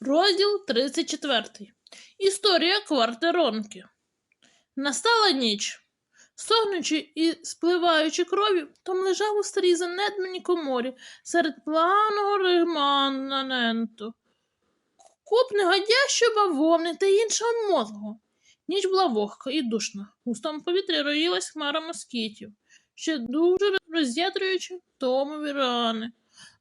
Розділ 34. Історія квартиронки. Настала ніч. Согнучи і спливаючи кров'ю, Том лежав у старій занедбаній коморі серед планого реманенту, куп негодящої бавовни та іншого мозгу. Ніч була вогка і душна. У густому повітрі роїлась хмара москітів, ще дуже роз'ятрюючи Томові рани.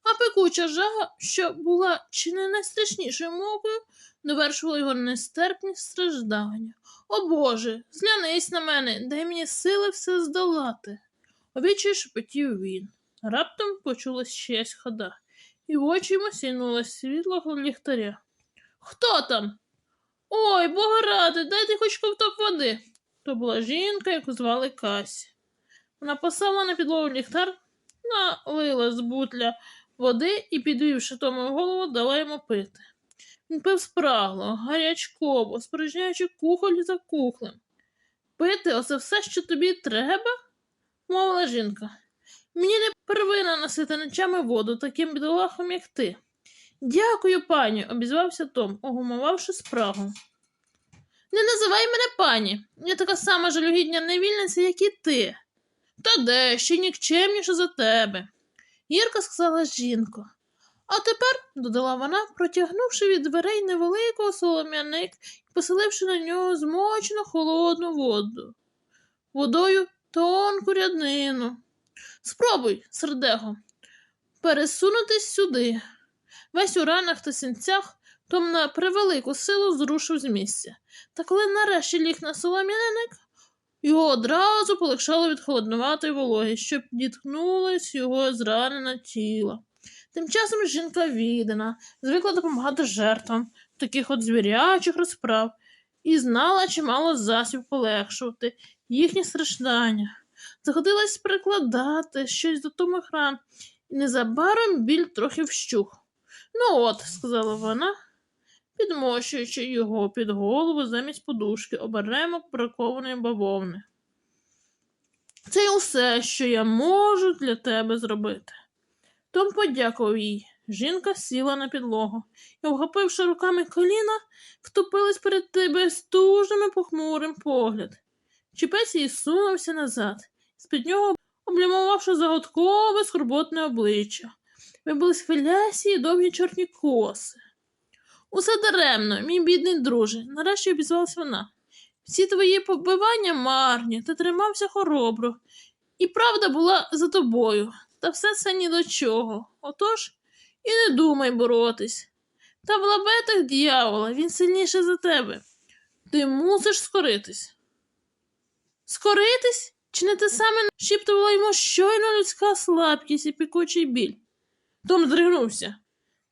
А пекуча жага, що була чи не найстрашнішою мовою, довершувала його нестерпні страждання. О Боже, зглянись на мене, дай мені сили все здолати. Обічай шепотів він. Раптом почулась чиясь хода, і в очі йому сінулось світлого ліхтаря. Хто там? Ой, бога ради, дайте хоч ковток води. То була жінка, яку звали Касі. Вона поставила на підлогу ліхтар, налила з бутля води і, підвівши тому голову, дала йому пити. Він пив спрагло, гарячково, спорожняючи кухоль за кухлем. Пити оце все, що тобі треба? мовила жінка. Мені не первина носити ночами воду таким бідолахом, як ти. Дякую, пані, обізвався Том, огумувавши спрагу. Не називай мене пані. Я така сама жалюгідня невільниця, як і ти. Та де, ще нікчемніше за тебе. Гірко сказала жінка. А тепер, додала вона, протягнувши від дверей невеликого солом'яник і поселивши на нього змочену холодну воду. Водою тонку ряднину. Спробуй, сердего, пересунутись сюди. Весь у ранах та сінцях Том на превелику силу зрушив з місця. Та коли нарешті ліг на солом'яник, його одразу полегшало від холоднуватої вологи, що діткнулось його зранене тіло. Тим часом жінка віддана, звикла допомагати жертвам таких от звірячих розправ і знала чимало засіб полегшувати їхні страждання. Заходилась прикладати щось до томих ран, і незабаром біль трохи вщух. Ну от, сказала вона, підмощуючи його під голову замість подушки оберемок бракованої бавовни. Це й усе, що я можу для тебе зробити. Том подякував їй. Жінка сіла на підлогу і, обхопивши руками коліна, втопилась перед тебе безтужним і похмурим погляд. Чіпець її сунувся назад, з-під нього облямувавши загадкове скорботне обличчя. Вибились хвилясі і довгі чорні коси. Усе даремно, мій бідний друже, нарешті обізвалась вона. Всі твої побивання марні, ти тримався хоробро, і правда була за тобою, та все це ні до чого. Отож і не думай боротись. Та в лабетах дьявола, він сильніший за тебе. Ти мусиш скоритись. Скоритись? Чи не те саме шіптувала йому щойно людська слабкість і пекучий біль? Том здригнувся.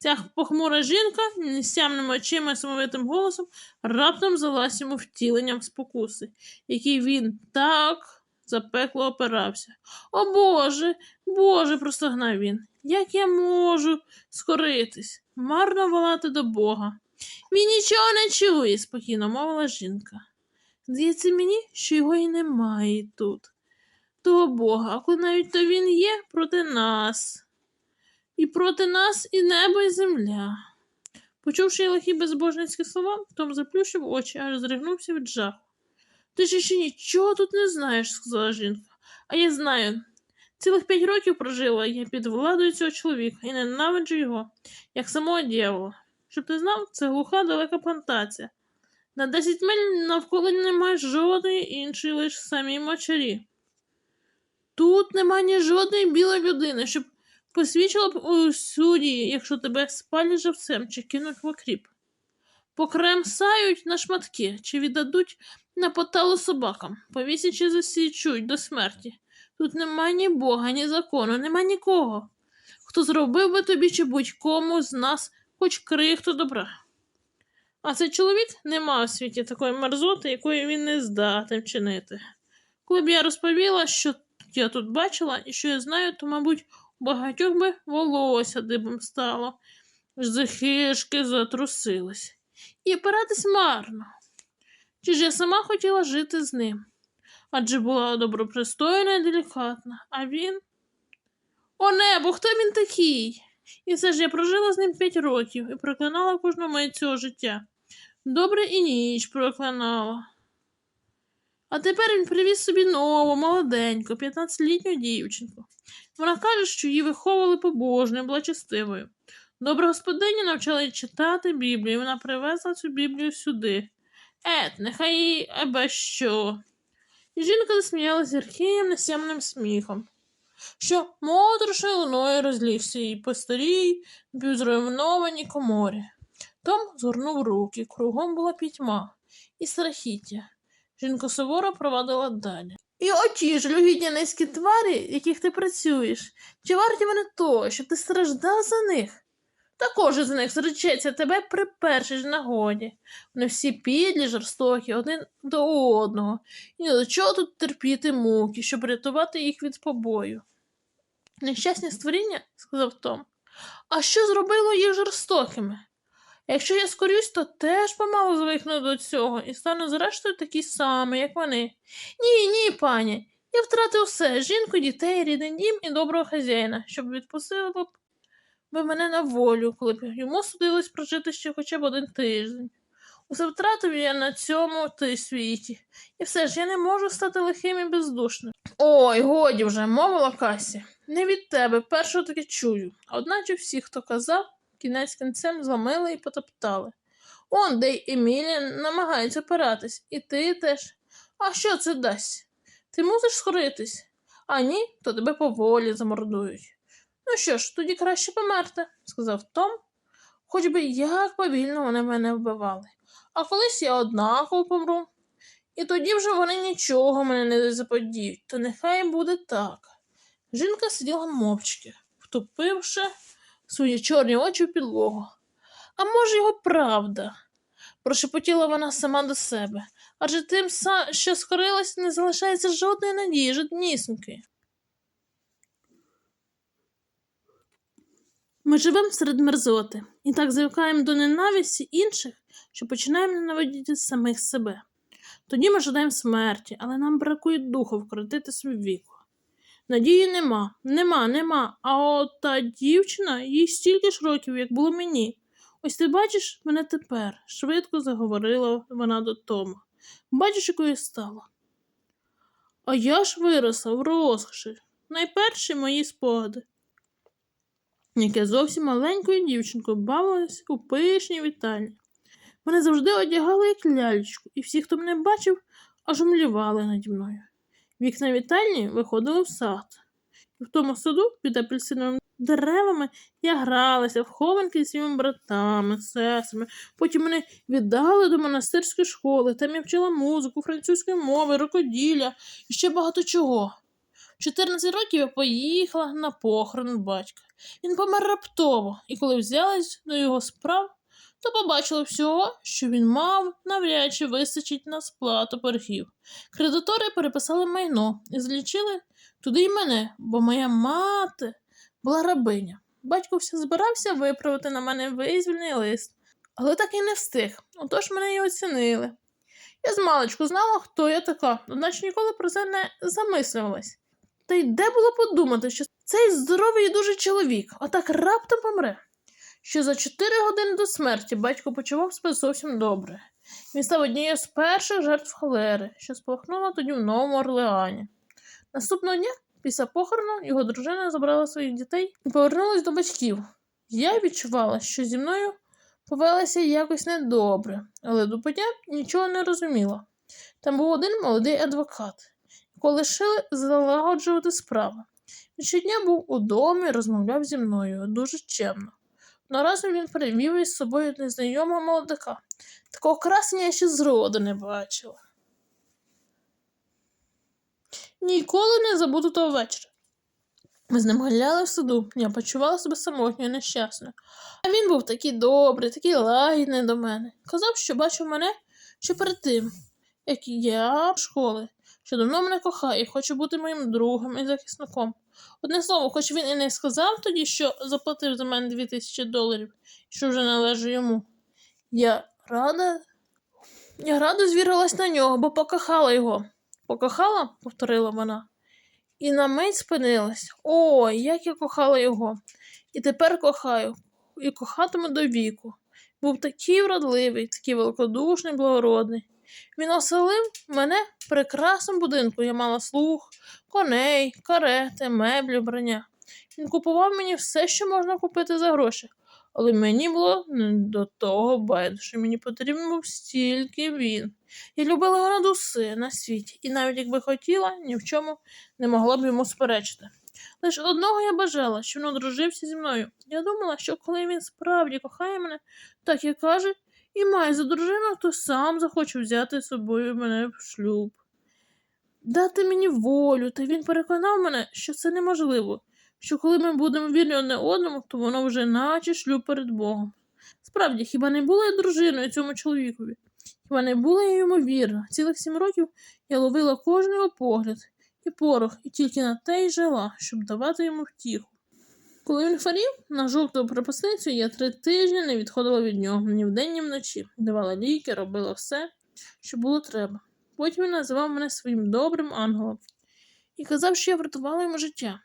Ця похмура жінка, нестямними очима і самовитим голосом, раптом залась йому втіленням спокуси, який він так запекло опирався. О Боже, Боже, простогнав він. Як я можу скоритись, марно волати до Бога. Він нічого не чує, спокійно мовила жінка. Здається мені, що його й немає тут. Того Бога, а коли навіть то він є проти нас. І проти нас і небо, і земля. Почувши лихі безбожницькі слова, Том заплющив очі, аж зригнувся від жаху. Ти ж ще нічого тут не знаєш, сказала жінка. А я знаю. Цілих п'ять років прожила я під владою цього чоловіка і ненавиджу його, як самого дьявола. Щоб ти знав, це глуха далека плантація. На десять миль навколо немає жодної іншої, лише самі мочарі. Тут нема ні жодної білої людини, щоб посвідчила б у суді, якщо тебе спалять живцем чи кинуть в окріп. Покремсають на шматки чи віддадуть на поталу собакам, повісять чи засічуть до смерті. Тут нема ні Бога, ні закону, нема нікого, хто зробив би тобі чи будь-кому з нас хоч крихту добра. А цей чоловік нема у світі такої мерзоти, якої він не здатен чинити. Коли б я розповіла, що я тут бачила і що я знаю, то, мабуть, багатьох би волосся дибом стало, захишки затрусились. І опиратись марно. Чи ж я сама хотіла жити з ним? Адже була добропристойна і делікатна, а він. О небо, хто він такий? І все ж я прожила з ним п'ять років і проклинала кожну мить цього життя. Добре і ніч проклинала. А тепер він привіз собі нову, молоденьку, 15-літню дівчинку. Вона каже, що її виховували побожною, благочестивою. Добра господиня навчала її читати Біблію, і вона привезла цю Біблію сюди. Ет, нехай їй аби що. І жінка засміялася гірким, несямним сміхом, що моторошною луною розлігся їй по старій, напівзруйнованій коморі. Том згорнув руки, кругом була пітьма і страхіття. Жінка суворо провадила далі. І оті ж люгідні низькі тварі, яких ти працюєш, чи варті вони того, щоб ти страждав за них? Та кожен з них зречеться тебе при першій ж нагоді. Вони всі підлі, жорстокі, один до одного, і ні до чого тут терпіти муки, щоб рятувати їх від побою. Нещасні створіння, сказав Том. А що зробило їх жорстокими? Якщо я скорюсь, то теж помалу звикну до цього і стану зрештою такий самий, як вони. Ні, ні, пані. Я втратив все жінку, дітей, рідний дім і доброго хазяїна, щоб відпустили б мене на волю, коли б йому судилось прожити ще хоча б один тиждень. Усе втратив я на цьому ти світі, і все ж я не можу стати лихим і бездушним. Ой, годі вже, мовила Касі. Не від тебе першого таки чую. Одначе всі, хто казав, кінець кінцем зламили і потоптали. Он, де й Емілія намагається опиратись, і ти теж. А що це дасть? Ти мусиш схоритись, а ні, то тебе поволі замордують. Ну що ж, тоді краще померти, сказав Том, хоч би як повільно вони мене вбивали. А колись я однаково помру. І тоді вже вони нічого мене не заподіють, то нехай буде так. Жінка сиділа мовчки, втупивши свої чорні очі в підлогу. А може, його правда? прошепотіла вона сама до себе. Адже тим, що скорилась, не залишається жодної надії, жоднісінької. Ми живемо серед мерзоти і так звикаємо до ненависті інших, що починаємо ненавидіти самих себе. Тоді ми жадаємо смерті, але нам бракує духу вкоротити свій віку. Надії нема, нема, нема. А от та дівчина, їй стільки ж років, як було мені. Ось ти бачиш мене тепер, швидко заговорила вона до Тома. Бачиш, якою стала. А я ж виросла в розкоші. Найперші мої спогади. Яке зовсім маленькою дівчинкою бавилась у пишній вітальні. Мене завжди одягали як лялечку, і всі, хто мене бачив, аж умлівали наді мною. Вікна вітальні виходили в сад. І в тому саду під апельсиновими деревами я гралася в хованки зі своїми братами, сестрами. Потім мене віддали до монастирської школи. Там я вчила музику, французької мови, рукоділля і ще багато чого. В 14 років я поїхала на похорон батька. Він помер раптово, і коли взялась до його справ, то побачила всього, що він мав, навряд чи вистачить на сплату боргів. Кредитори переписали майно і злічили туди й мене, бо моя мати була рабиня. Батько все збирався виправити на мене визвільний лист, але так і не встиг, отож мене й оцінили. Я змалечку знала, хто я така, одначе ніколи про це не замислювалась. Та й де було подумати, що цей здоровий і дуже чоловік отак раптом помре. Що за чотири години до смерті батько почував себе зовсім добре. Він став однією з перших жертв холери, що спалахнула тоді в Новому Орлеані. Наступного дня, після похорону, його дружина забрала своїх дітей і повернулась до батьків. Я відчувала, що зі мною повелася якось недобре, але до подня нічого не розуміла. Там був один молодий адвокат, якого лишили залагоджувати справи. Він щодня був у домі, розмовляв зі мною дуже чемно. Но разом він привів із собою незнайомого молодика. Такого красення я ще зроду не бачила. Ніколи не забуду того вечора. Ми з ним гуляли в саду, я почувала себе самотньою нещасною. А він був такий добрий, такий лагідний до мене. Казав, що бачив мене ще перед тим, як я в школи, що давно мене кохає і хоче бути моїм другом і захисником. Одне слово, хоч він і не сказав тоді, що заплатив за мене дві тисячі доларів, що вже належить йому. Я рада. Я рада звірилась на нього, бо покохала його. Покохала, повторила вона, і на мить спинилась. Ой, як я кохала його. І тепер кохаю, і кохатиму до віку. Був такий вродливий, такий великодушний, благородний. Він оселив мене в прекрасному будинку. Я мала слух, коней, карети, меблі, вбрання. Він купував мені все, що можна купити за гроші. Але мені було не до того байдуже. Мені потрібен був стільки він. Я любила його над усе на світі, і навіть якби хотіла, ні в чому не могла б йому сперечити. Лише одного я бажала, що він одружився зі мною. Я думала, що коли він справді кохає мене, так як каже, і має за дружину, то сам захоче взяти з собою мене в шлюб. Дати мені волю, та він переконав мене, що це неможливо, що коли ми будемо вірні одне одному, то воно вже наче шлюб перед Богом. Справді, хіба не була я дружиною цьому чоловікові? Хіба не була я йому вірна? Цілих сім років я ловила кожен його погляд і порох, і тільки на те й жила, щоб давати йому втіху. Коли він хворів на жовту пропасницю, я три тижні не відходила від нього ні вдень, ні вночі. Давала ліки, робила все, що було треба. Потім він називав мене своїм добрим ангелом і казав, що я врятувала йому життя.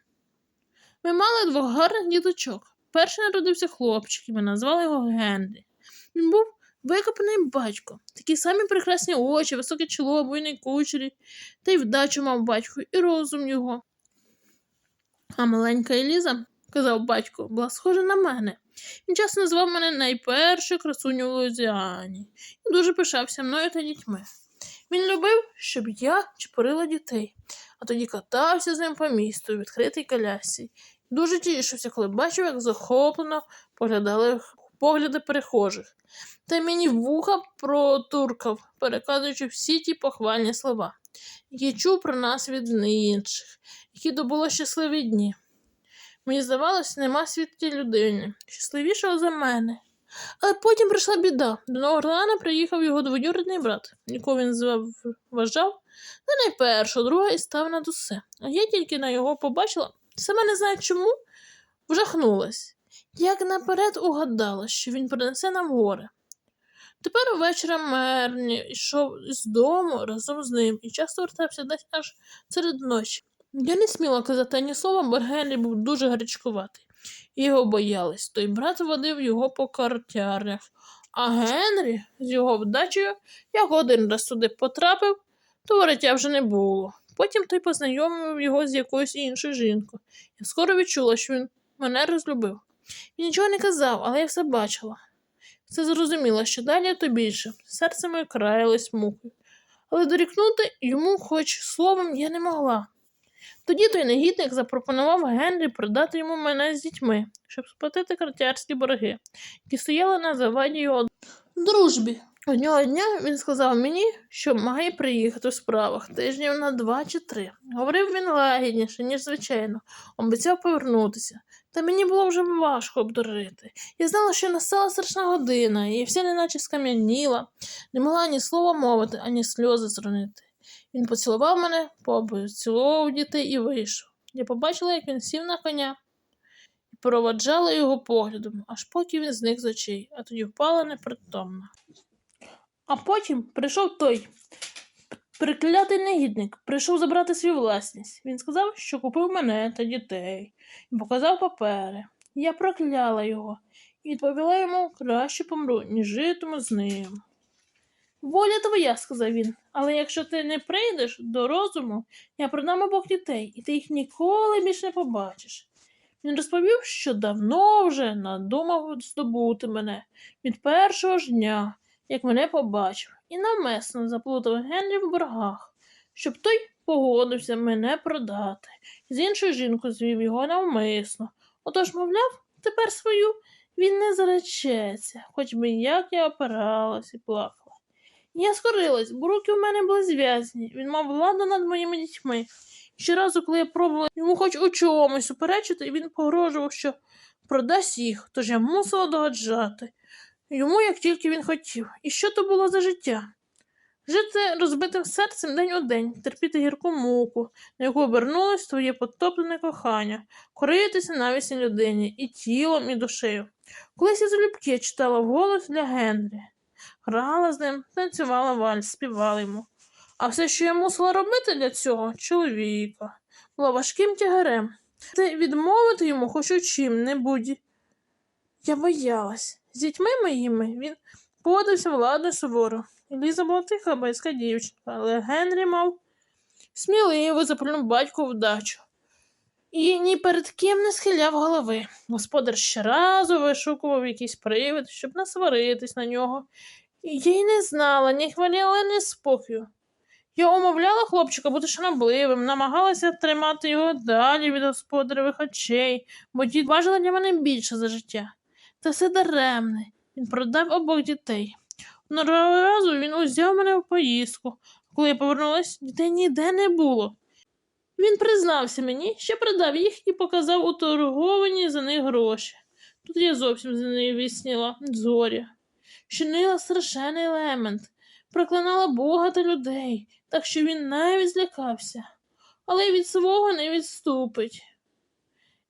Ми мали двох гарних діточок. Перший народився хлопчик, і ми назвали його Генрі. Він був викопаний батько, такі самі прекрасні очі, високе чоло, буйний кучері, та й вдачу мав батько, і розум його. А маленька Еліза, казав батько, була схожа на мене. Він часто назвав мене найпершою красуню в Луїзіані і дуже пишався мною та дітьми. Він любив, щоб я чепурила дітей, а тоді катався з ним по місту у відкритій колясці. Дуже тішився, коли бачив, як захоплено поглядали погляди перехожих. Та мені вуха протуркав, переказуючи всі ті похвальні слова, які чув про нас від інших, які добуло щасливі дні. Мені здавалось, нема світі людини, щасливішого за мене. Але потім прийшла біда. До Нового Орлеана приїхав його двоюрідний брат, якого він звав, вважав не найпершого, друга і став над усе. А я тільки на його побачила, сама не знаю чому, вжахнулась. Як наперед угадала, що він принесе нам горе. Тепер увечері Мерні йшов з дому разом з ним і часто вертався десь аж серед ночі. Я не сміла казати ані слова, бо Генрі був дуже гарячкуватий. Його боялись. Той брат водив його по картярнях. А Генрі з його вдачею, як один раз туди потрапив, то вороття вже не було. Потім той познайомив його з якоюсь іншою жінкою. Я скоро відчула, що він мене розлюбив. Він нічого не казав, але я все бачила. Все зрозуміла, що далі то більше. Серце моє краялось мукою. Але дорікнути йому хоч словом я не могла. Тоді той негідник запропонував Генрі продати йому мене з дітьми, щоб сплатити картярські борги, які стояли на заваді його дружбі. Одного дня він сказав мені, що має приїхати у справах тижнів на два чи три. Говорив він лагідніше, ніж звичайно, обіцяв повернутися. Та мені було вже важко обдурити. Я знала, що настала страшна година, і вся неначе скам'яніла, не могла ні слова мовити, ані сльози зронити. Він поцілував мене, поцілував дітей і вийшов. Я побачила, як він сів на коня і проваджала його поглядом, аж поки він зник з очей, а тоді впала непритомна. А потім прийшов той приклятий негідник, прийшов забрати свою власність. Він сказав, що купив мене та дітей, і показав папери. Я прокляла його і відповіла йому краще помру, ніж житиму з ним. Воля твоя, сказав він, але якщо ти не прийдеш до розуму, я продам обох дітей, і ти їх ніколи більше не побачиш. Він розповів, що давно вже надумав здобути мене від першого ж дня, як мене побачив, і навмисно заплутав Генрі в боргах, щоб той погодився мене продати, з іншою жінкою звів його навмисно. Отож, мовляв, тепер свою він не заречеться, хоч би як я опиралась і плакала. Я скорилась, бо руки в мене були зв'язані. Він мав владу над моїми дітьми. Щоразу, коли я пробувала йому хоч у чомусь суперечити, він погрожував, що продасть їх, тож я мусила догаджати. Йому як тільки він хотів. І що то було за життя? Жити розбитим серцем день у день, терпіти гірку муку, на яку обернулось твоє потоплене кохання, коритися навісній людині і тілом, і душею. Колись я залюбки читала вголос для Генрі. Грала з ним, танцювала вальс, співала йому. А все, що я мусила робити для цього чоловіка, було важким тягарем. Ти відмовити йому хоч у чим-небудь. Я боялась. З дітьми моїми він подався влади суворо. Ліза була тиха бойська дівчинка, але Генрі мав сміливо запальну батьку вдачу. І ні перед ким не схиляв голови. Господар щоразу вишукував якийсь привід, щоб насваритись на нього. Я й не знала ні ні спокою. Я умовляла хлопчика бути шанобливим, намагалася тримати його далі від господаревих очей, бо дід важила для мене більше за життя. Та все даремне. Він продав обох дітей. Одного разу він узяв мене в поїздку. Коли я повернулась, дітей ніде не було. Він признався мені, що продав їх і показав у торговані за них гроші. Тут я зовсім з нею вісніла зоря. Чинила страшенний елемент, проклинала Бога та людей, так що він навіть злякався, але від свого не відступить.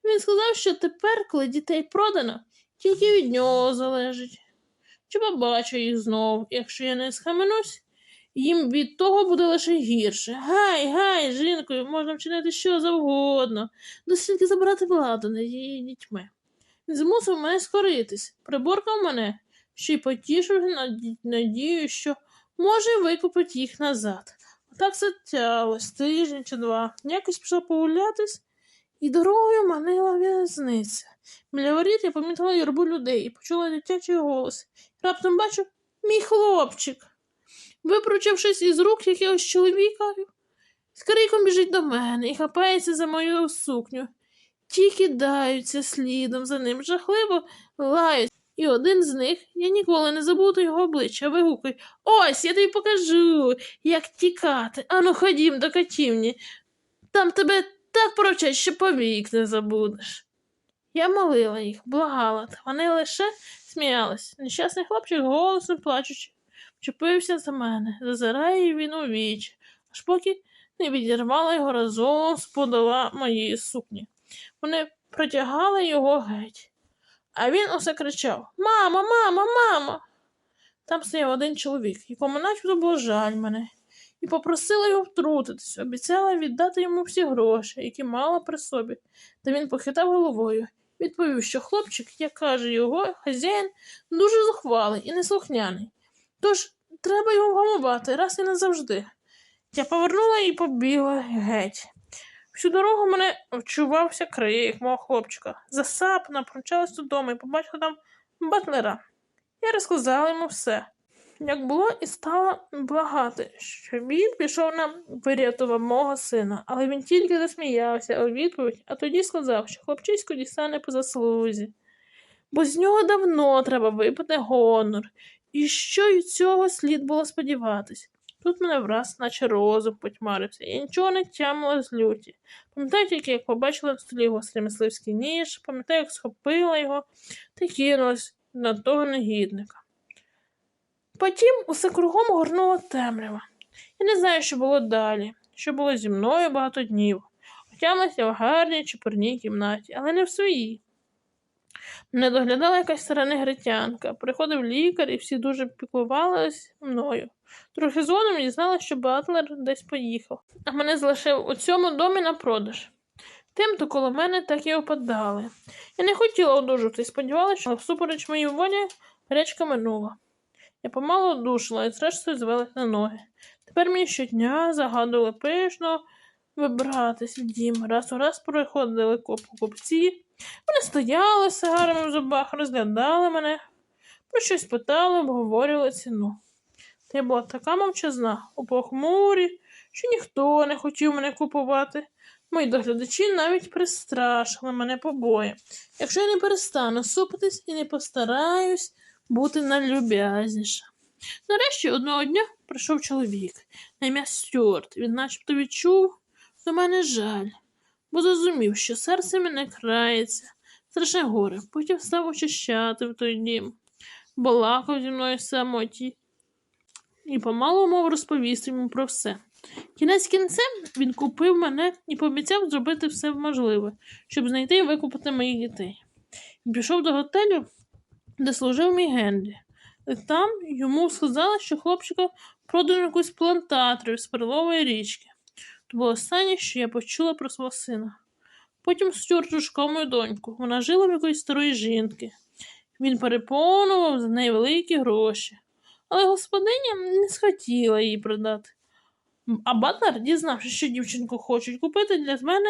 Він сказав, що тепер, коли дітей продано, тільки від нього залежить. Чи побачу їх знов, якщо я не схаменусь, їм від того буде лише гірше. Гай, гай, жінкою, можна вчинити що завгодно, дослідки забрати владу над її дітьми. Він змусив мене скоритись, приборкав мене, ще й потішив надію, що може викупить їх назад. Отак це тялось тиждень чи два. Якось пішла погулятись, і дорогою манила в'язниця. Біля воріт я помітила юрбу людей і почула дитячий голос. Раптом бачу мій хлопчик. Випручившись із рук якогось чоловіка, з криком біжить до мене і хапається за мою сукню. Ті кидаються слідом за ним, жахливо лають. І один з них, я ніколи не забуду його обличчя, вигукує Ось, я тобі покажу, як тікати. Ану, ходім до катівні. Там тебе так провчать, що повік не забудеш. Я молила їх, благала, та вони лише сміялись. Нещасний хлопчик голосно плачучи, вчепився за мене, зазирає він у вічі, аж поки не відірвала його разом з подола моєї сукні. Вони протягали його геть. А він усе кричав Мамо, мамо, мамо. Там стояв один чоловік, якому начебто було жаль мене, і попросила його втрутитись, обіцяла віддати йому всі гроші, які мала при собі. Та він похитав головою, відповів, що хлопчик, як каже його хазяїн, дуже зухвалий і неслухняний. Тож треба його вгамувати раз і назавжди. Я повернула і побігла геть. Всю дорогу мене вчувався крик мого хлопчика. Засапна промчалась додому і побачила там батлера. Я розказала йому все, як було, і стала благати, що він пішов на вирятував мого сина, але він тільки засміявся у відповідь, а тоді сказав, що хлопчисько дістане по заслузі. Бо з нього давно треба випити гонор, і що й цього слід було сподіватись. Тут мене враз, наче розум потьмарився, я нічого не тямила з люті. Пам'ятаю тільки, як побачила на столі гострий мисливський ніж, пам'ятаю, як схопила його та кинулась на того негідника. Потім усе кругом горнула темрява. Я не знаю, що було далі, що було зі мною багато днів. Отямилася в гарній чепурній кімнаті, але не в своїй. Мене доглядала якась стара негритянка. Приходив лікар, і всі дуже піклувались мною. Трохи згодом дізналася, що Батлер десь поїхав, а мене залишив у цьому домі на продаж. Тим, то коло мене так і опадали. Я не хотіла одужати, сподівалася, що всупереч моїй волі речка минула. Я помало одушила і зрештою звелась на ноги. Тепер мені щодня загадували пишно вибратись в дім. Раз у раз приходили коп- купці. Вони стояли з сигарами в зубах, розглядали мене, про щось питали, обговорювали ціну. Я була така мовчазна, у похмурі, що ніхто не хотів мене купувати. Мої доглядачі навіть пристрашили мене побоєм. Якщо я не перестану супитись і не постараюсь бути найлюб'язніша. Нарешті одного дня прийшов чоловік на ім'я Стюарт. Він начебто відчув до мене жаль, бо зрозумів, що серце мене крається, страшне горе. Потім став очищати в той дім, балакав зі мною самоті і помалу мов розповісти йому про все. Кінець кінцем він купив мене і пообіцяв зробити все можливе, щоб знайти і викупити моїх дітей. Він пішов до готелю, де служив мій Генрі. Там йому сказали, що хлопчика продано якусь плантаторів з перлової річки. То було останнє, що я почула про свого сина. Потім Стюарт шукав мою доньку. Вона жила в якоїсь старої жінки. Він перепонував за неї великі гроші. Але господиня не схотіла її продати. А Батлер, дізнавшись, що дівчинку хочуть купити для мене,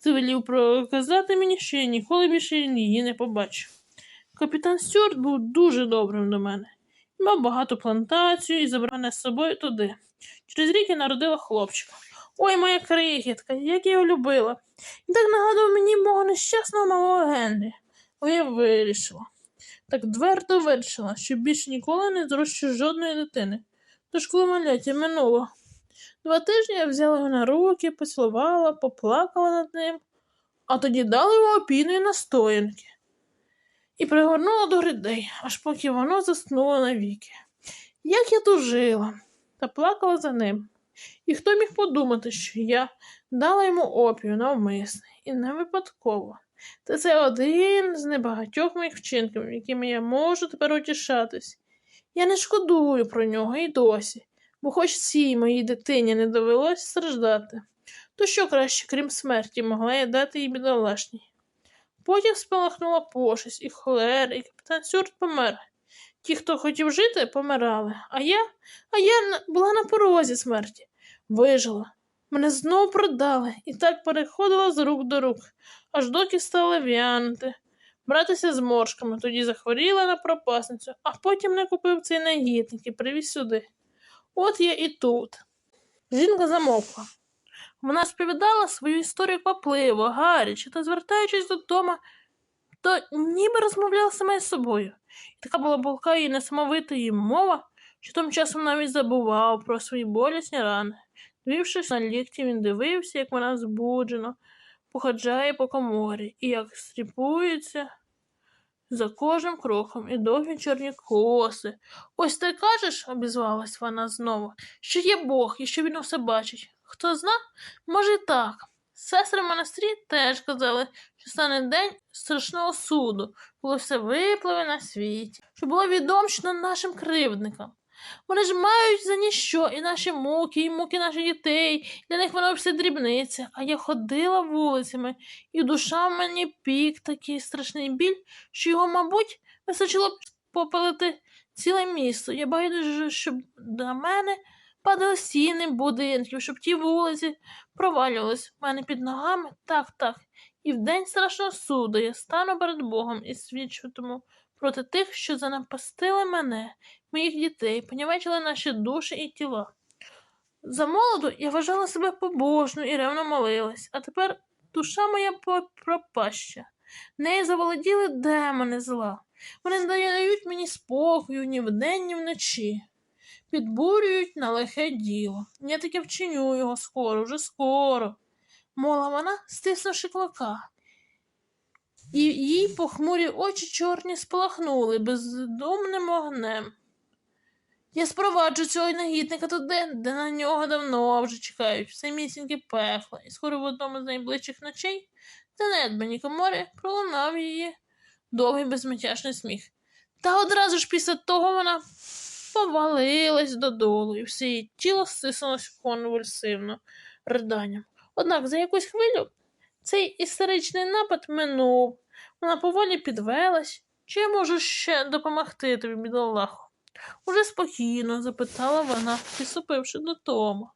звелів проказати мені, що я ніколи більше її не побачу. Капітан Стюарт був дуже добрим до мене. Мав багато плантацію і забрав мене з собою туди. Через рік я народила хлопчика. Ой, моя крихітка, як я його любила. І так нагадував мені мого нещасного малого Генрі. Але я вирішила. Так твердо вирішила, що більше ніколи не зрощу жодної дитини. Тож, коли маляття минуло, два тижні я взяла його на руки, поцілувала, поплакала над ним, а тоді дала йому опійної настоянки і пригорнула до грудей, аж поки воно заснуло навіки. Як я тужила та плакала за ним. І хто міг подумати, що я дала йому опію навмисне і не випадково. Та це один з небагатьох моїх вчинків, якими я можу тепер утішатись. Я не шкодую про нього і досі, бо хоч цій моїй дитині не довелось страждати, то що краще, крім смерті, могла я дати їй бідолашній. Потім спалахнула пошесть і холера, і капітан Сюрт помер. Ті, хто хотів жити, помирали, а я, а я була на порозі смерті. Вижила. Мене знову продали і так переходила з рук до рук, аж доки стала в'янути, братися з моршками, тоді захворіла на пропасницю, а потім не купив цей негідник і привіз сюди. От я і тут. Жінка замовкла. Вона сповідала свою історію квапливо, гаряче та звертаючись додому, то ніби розмовляла сама з собою. І така була болка і несамовита її мова, що тим часом навіть забував про свої болісні рани. Двівшись на лікті, він дивився, як вона збуджено походжає по коморі, і як стріпується за кожним кроком і довгі чорні коси. Ось ти кажеш, обізвалась вона знову, що є Бог і що він усе бачить. Хто зна, може і так. Сестри в монастирі теж казали, що стане день страшного суду, коли все випливе на світі, що було відомчено нашим кривдникам. Вони ж мають за ніщо і наші муки, і муки наших дітей. Для них воно все дрібниця. А я ходила вулицями, і душа в мені пік такий страшний біль, що його, мабуть, вистачило б попалити ціле місто. Я байдуже, щоб до мене падали стіни будинків, щоб ті вулиці провалювались в мене під ногами. Так, так. І в день страшного суду я стану перед Богом і свідчитиму проти тих, що занапастили мене, моїх дітей, понівечили наші душі і тіла. За молоду я вважала себе побожною і ревно молилась, а тепер душа моя пропаща. Нею заволоділи демони зла. Вони не дають мені спокою ні вдень, ні вночі. Підбурюють на лихе діло. Я таке вчиню його скоро, вже скоро. Мола вона, стиснувши клока. І їй похмурі очі чорні спалахнули бездумним вогнем. Я спроваджу цього негідника туди, де на нього давно вже чекають самісіньке пекло, і скоро в одному з найближчих ночей та недбані коморі пролунав її довгий безмятяжний сміх. Та одразу ж після того вона повалилась додолу, і все її тіло стиснулось конвульсивно риданням. Однак за якусь хвилю цей істеричний напад минув. Вона поволі підвелась. Чи я можу ще допомогти тобі, бідолаху? Уже спокійно запитала вона, підступивши до Тома.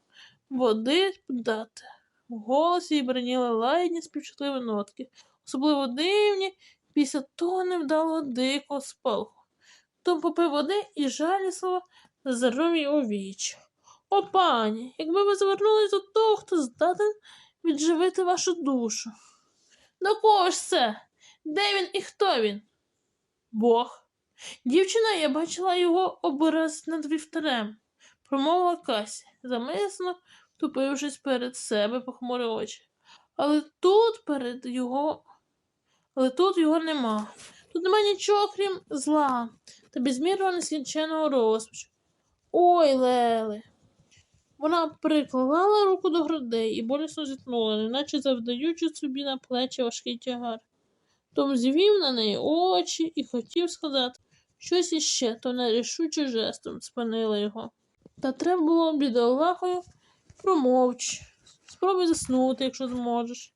Води дати. В голосі їй бриніли лайні співчутливі нотки, особливо дивні після того невдалого дикого спалаху. Том попив води і жалісливо їй у вічі. О, пані, якби ви звернулись до того, хто здатен відживити вашу душу. До кого ж це? Де він і хто він? Бог. Дівчина, я бачила його образ над вівтарем, промовила Касі, замисно тупившись перед себе похмурі очі. Але тут перед його. Але тут його нема. Тут нема нічого, крім зла та безмірного нескінченого розпачу. Ой, Леле. Вона приклала руку до грудей і болісно зітхнула, неначе завдаючи собі на плечі важкий тягар. Том звів на неї очі і хотів сказати щось іще, то нерішуче жестом спинила його. Та треба було бідолахою промовч. Спробуй заснути, якщо зможеш.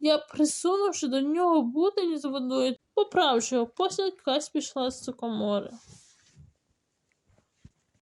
Я, присунувши до нього бутиль з водою, поправши його, після якась пішла з комори.